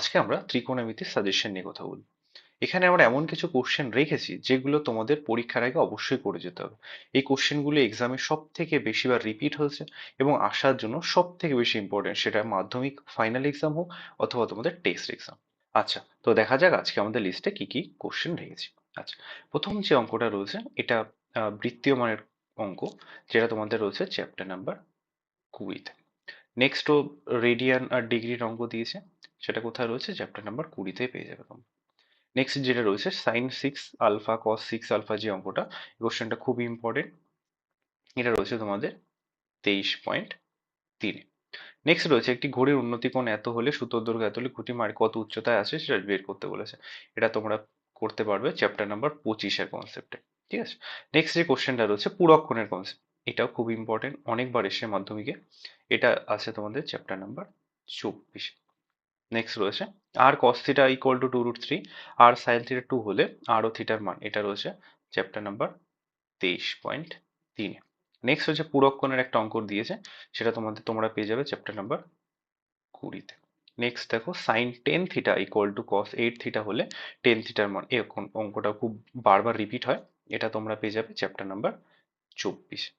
আজকে আমরা ত্রিকোণমিতির সাজেশন নিয়ে কথা বলব। এখানে আমরা এমন কিছু কোশ্চেন রেখেছি যেগুলো তোমাদের পরীক্ষার আগে অবশ্যই করে যেতে হবে। এই কোশ্চেনগুলো এক্সামে সব থেকে বেশিবার রিপিট হয়েছে এবং আসার জন্য সব থেকে বেশি ইম্পর্টেন্ট সেটা মাধ্যমিক ফাইনাল এক্সাম হোক অথবা তোমাদের টেস্ট এক্সাম আচ্ছা তো দেখা যাক আজকে আমাদের লিস্টে কি কি কোশ্চেন রেখেছি। আচ্ছা প্রথম যে অঙ্কটা রয়েছে এটা বৃত্তীয় মানের অঙ্ক যেটা তোমাদের রয়েছে চ্যাপ্টার নাম্বার কুড়িতে। নেক্সটও রেডিয়ান আর ডিগ্রির অঙ্ক দিয়েছে, সেটা কোথায় রয়েছে? চ্যাপ্টার নাম্বার কুড়িতে পেয়ে যাবে তোমরা। নেক্সট যেটা রয়েছে sine six alpha cos six alpha যে অঙ্কটা কোশ্চেনটা খুবই ইম্পর্টেন্ট এটা রয়েছে তোমাদের তেইশ পয়েন্ট তিনে। নেক্সট রয়েছে, একটি ঘড়ির উন্নতি কোণ এত হলে সুতোর দৈর্ঘ্য এত হলে খুঁটি মার কত উচ্চতায় আছে সেটা বের করতে বলেছে। এটা তোমরা করতে পারবে চ্যাপ্টার নাম্বার পঁচিশের কনসেপ্টে ঠিক আছে? নেক্সট যে কোশ্চেনটা রয়েছে পূরক কোণের কনসেপ্ট এটাও খুব ইম্পর্টেন্ট অনেকবার এসে মাধ্যমিকে। এটা আছে তোমাদের চ্যাপ্টার নাম্বার চব্বিশ। নেক্সট রয়েছে r cos theta equal to two root three r sine theta two হলে আর ও থিটার মান, এটা রয়েছে চ্যাপ্টার নাম্বার তেইশ পয়েন্ট তিনে। নেক্সট হচ্ছে পূরক কোণের একটা অঙ্ক দিয়েছে, সেটা তোমাদের, তোমরা পেয়ে যাবে চ্যাপ্টার নাম্বার কুড়িতে। নেক্সট দেখো sine ten theta equal to cos eight theta হলে টেন থিটার মান এরকম অঙ্ক- অঙ্কটা খুব বারবার রিপিট হয়, এটা তোমরা পেয়ে যাবে চ্যাপ্টার নাম্বার চব্বিশ।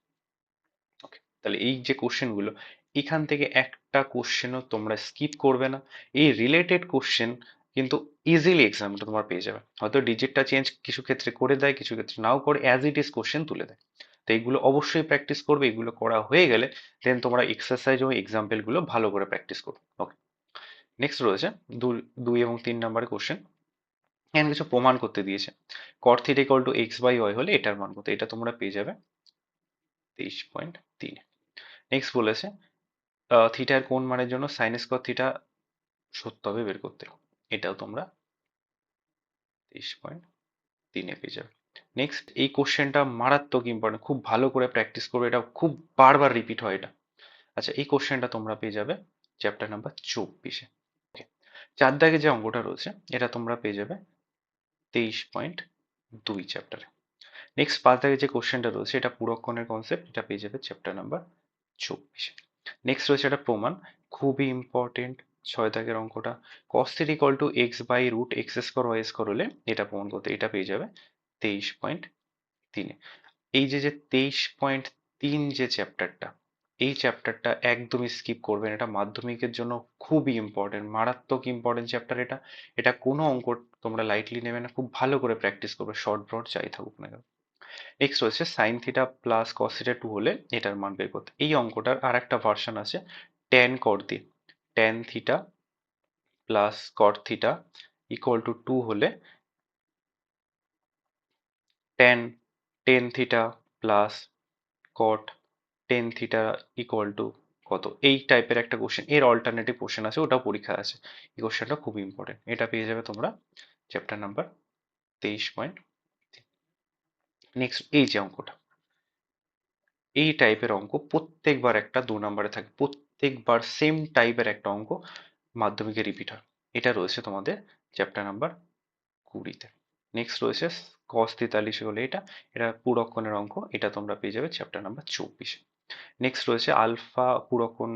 তাহলে এই যে কোশ্চেনগুলো এখান থেকে একটা কোশ্চেনও তোমরা স্কিপ করবে না। এই রিলেটেড কোশ্চেন কিন্তু ইজিলি এক্সামটা তোমার পেয়ে যাবে। হয়তো ডিজিটটা চেঞ্জ কিছু ক্ষেত্রে করে দেয়, কিছু ক্ষেত্রে নাও করে অ্যাজ ইট ইজ কোশ্চেন তুলে দেয়। তো এইগুলো অবশ্যই প্র্যাকটিস করবে, এগুলো করা হয়ে গেলে দেন তোমরা এক্সারসাইজ এবং এক্সাম্পলগুলো ভালো করে প্র্যাকটিস করবে। ওকে নেক্সট রয়েছে দুই এবং তিন নাম্বারের কোশ্চেন এখানে কিছু প্রমাণ করতে দিয়েছে। Cot theta equal to x by y হলে এটার মান কত? এটা তোমরা পেয়ে যাবে তেইশ পয়েন্ট তিন। নেক্সট বলেছে থিটার কোন মানের জন্য সাইন স্কোয়ার থিটা সত্য হবে বের করতে। এটাও তোমরা তেইশ পয়েন্ট তিনে পেয়ে যাবে। নেক্সট এই কোশ্চেনটা মারাত্মক ইম্পর্টেন্ট খুব ভালো করে প্র্যাকটিস করবে এটা খুব বারবার রিপিট হয় এটা। আচ্ছা এই কোশ্চেনটা তোমরা পেয়ে যাবে চ্যাপ্টার নাম্বার চব্বিশে। চার দাগে যে অঙ্কটা রয়েছে, এটা তোমরা পেয়ে যাবে তেইশ পয়েন্ট দুই চ্যাপ্টারে নেক্সট পাঁচ দাগে যে কোশ্চেনটা রয়েছে, এটা পুরক্ষণের কনসেপ্ট এটা পেয়ে যাবে চ্যাপ্টার নাম্বার চব্বিশে। নেক্সট রয়েছে একটা প্রমাণ। খুবই ইম্পর্টেন্ট ছয় দাগের অঙ্কটা theta equal to x by root x square y square হলে এটা প্রমাণ করতে এটা পেয়ে যাবে তেইশ পয়েন্ট তিনে। এই যে যে তেইশ পয়েন্ট তিন যে চ্যাপ্টারটা এই চ্যাপ্টারটা একদমই স্কিপ করবেন। এটা মাধ্যমিকের জন্য খুবই ইম্পর্টেন্ট মারাত্মক ইম্পর্টেন্ট চ্যাপ্টার এটা। এটা কোনো অঙ্ক তোমরা লাইটলি নেবে না। খুব ভালো করে প্র্যাকটিস করবে। শর্ট ব্রড যাই থাকুক না নেক্সট রয়েছে sine theta plus cos theta two হলে এটার মান বের করতে। এই অঙ্কটার আর একটা ভার্সন আছে ট্যান কর দিয়ে। Tan theta plus cot theta equal to two হলে tan ten theta plus cot ten theta equal to কত? এই টাইপের একটা কোশ্চেন এর অল্টারনেটিভ কোশ্চেন আছে ওটা পরীক্ষা আছে। এই কোশ্চেনটা খুব ইম্পর্টেন্ট এটা পেয়ে যাবে তোমরা চ্যাপ্টার নাম্বার তেইশ পয়েন্ট নেক্সট এই যে অঙ্কটা। এই টাইপের অঙ্ক প্রত্যেকবার একটা দু নম্বরে থাকে। প্রত্যেকবার সেম টাইপের একটা অঙ্ক মাধ্যমিকে রিপিট হয়। এটা রয়েছে তোমাদের চ্যাপ্টার নাম্বার কুড়িতে নেক্সট রয়েছে কস তেতাল্লিশ হলে এটা। এটা পুরক্ষণের অঙ্ক, এটা তোমরা পেয়ে যাবে চ্যাপ্টার নাম্বার চব্বিশে। নেক্সট রয়েছে আলফা পুরক্ষণ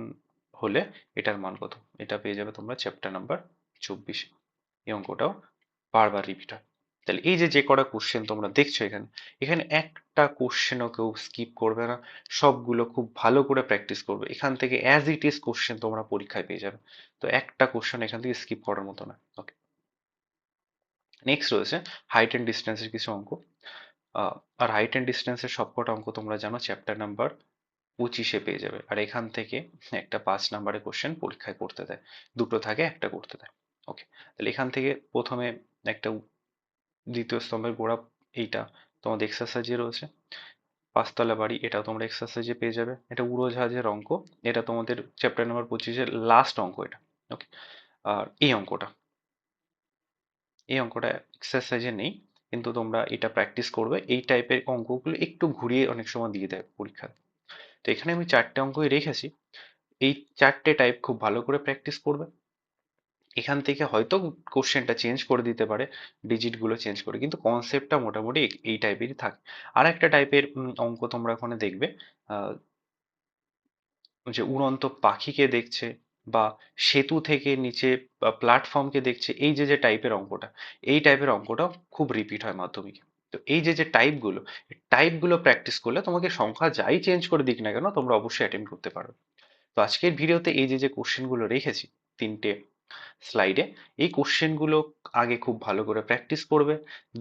হলে এটার মান কত? এটা পেয়ে যাবে তোমরা চ্যাপ্টার নাম্বার চব্বিশে। এই অঙ্কটাও বারবার রিপিট হয়। তাহলে এই যে যে কটা কোশ্চেন তোমরা দেখছ এখানে এখানে একটা কোশ্চেনও কেউ স্কিপ করবে না। সবগুলো খুব ভালো করে প্র্যাকটিস করবে। এখান থেকে অ্যাজ ইট ইজ কোশ্চেন তোমরা পরীক্ষায় পেয়ে যাবে। তো একটা কোশ্চেন এখান থেকে স্কিপ করার মতো না। ওকে নেক্সট রয়েছে হাইট অ্যান্ড ডিস্টেন্সের কিছু অঙ্ক। আর হাইট অ্যান্ড ডিস্টেন্সের সবকটা অঙ্ক তোমরা জানো চ্যাপ্টার নাম্বার পঁচিশে পেয়ে যাবে। আর এখান থেকে একটা পাঁচ নাম্বারের কোশ্চেন পরীক্ষায় করতে দেয়। দুটো থাকে, একটা করতে দেয়। ওকে তাহলে এখান থেকে প্রথমে একটা দ্বিতীয় স্তম্ভের গোড়া এইটা তোমাদের এক্সারসাইজে রয়েছে। পাঁচতলা বাড়ি এটা তোমরা এক্সারসাইজে পেয়ে যাবে। এটা উড়োজাহাজের অঙ্ক, এটা তোমাদের চ্যাপ্টার নাম্বার পঁচিশের লাস্ট অঙ্ক এটা ওকে আর এই অঙ্কটা এই অঙ্কটা এক্সারসাইজে নেই, কিন্তু তোমরা এটা প্র্যাকটিস করবে। এই টাইপের অঙ্কগুলো একটু ঘুরিয়ে অনেক সময় দিয়ে দেয় পরীক্ষায়। তো এখানে আমি চারটে অঙ্কই রেখেছি। এই চারটে টাইপ খুব ভালো করে প্র্যাকটিস করবে। এখান থেকে হয়তো কোশ্চেনটা চেঞ্জ করে দিতে পারে ডিজিটগুলো চেঞ্জ করে। কিন্তু কনসেপ্টটা মোটামুটি এই- টাইপেরই থাকে। আর একটা টাইপের অঙ্ক তোমরা ওখানে দেখবে যে উড়ন্ত পাখিকে দেখছে বা সেতু থেকে নিচে প্ল্যাটফর্মকে দেখছে, এই যে যে টাইপের অঙ্কটা, এই টাইপের অঙ্কটা খুব রিপিট হয় মাধ্যমিকে। তো এই যে যে টাইপগুলো টাইপগুলো প্র্যাকটিস করলে তোমাকে সংখ্যা যাই চেঞ্জ করে দিক না কেন, তোমরা অবশ্যই অ্যাটেম্প করতে পারো তো আজকের ভিডিওতে এই যে যে কোশ্চেনগুলো রেখেছি, তিনটে স্লাইডে। এই কোশ্চেনগুলো আগে খুব ভালো করে প্র্যাকটিস করবে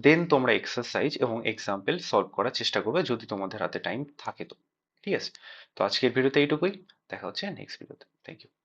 দেন তোমরা এক্সারসাইজ এবং এক্সাম্পল সলভ করার চেষ্টা করবে যদি তোমাদের হাতে টাইম থাকে তো। ঠিক আছে? তো আজকের ভিডিওতে এইটুকুই। দেখা হচ্ছে নেক্সট ভিডিওতে থ্যাংক ইউ